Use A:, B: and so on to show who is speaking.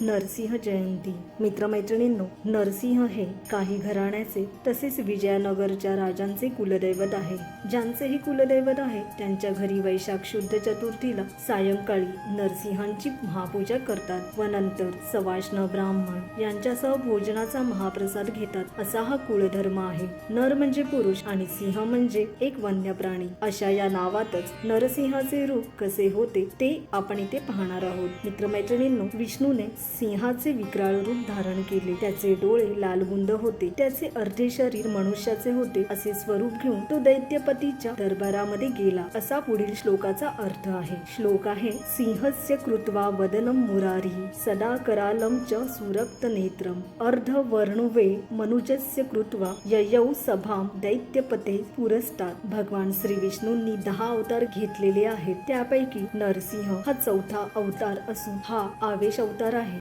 A: नरसिंह जयंती. मित्रमैत्रिणींनो नरसिंह हे काही घराण्याचे तसेच विजयानगरच्या राजांचे कुलदैवत आहे. ज्यांचे हे कुलदैवत आहे त्यांच्या घरी वैशाख शुद्ध चतुर्थीला सायंकाळी नरसिंहांची महापूजा करतात व नंतर सवाष्ण ब्राह्मण यांच्यासह भोजनाचा महाप्रसाद घेतात. असा हा कुलधर्म आहे. नर म्हणजे पुरुष आणि सिंह म्हणजे एक वन्य प्राणी अशा या नावातच नरसिंहाचे रूप कसे होते ते आपण इथे पाहणार आहोत. मित्रमैत्रिणींनो विष्णूने सिंहाचे विक्राळ रूप धारण केले. त्याचे डोळे लालबुंद होते. त्याचे अर्धे शरीर मनुष्याचे होते. असे स्वरूप घेऊन तो दैत्यपतीच्या दरबारामध्ये गेला. असा पुढील श्लोकाचा अर्थ आहे. श्लोक आहे सिंहस्य कृत्वा वदनम मुरारी सदा करालम च सुरक्त नेत्रम अर्ध वर्णुवे मनुजस्य कृत्वा ययौ सभाम दैत्यपते पुरस्तात। भगवान श्री विष्णूंनी दहा अवतार घेतलेले आहेत. त्यापैकी नरसिंह हा चौथा अवतार असून हा आवेश अवतार आहे.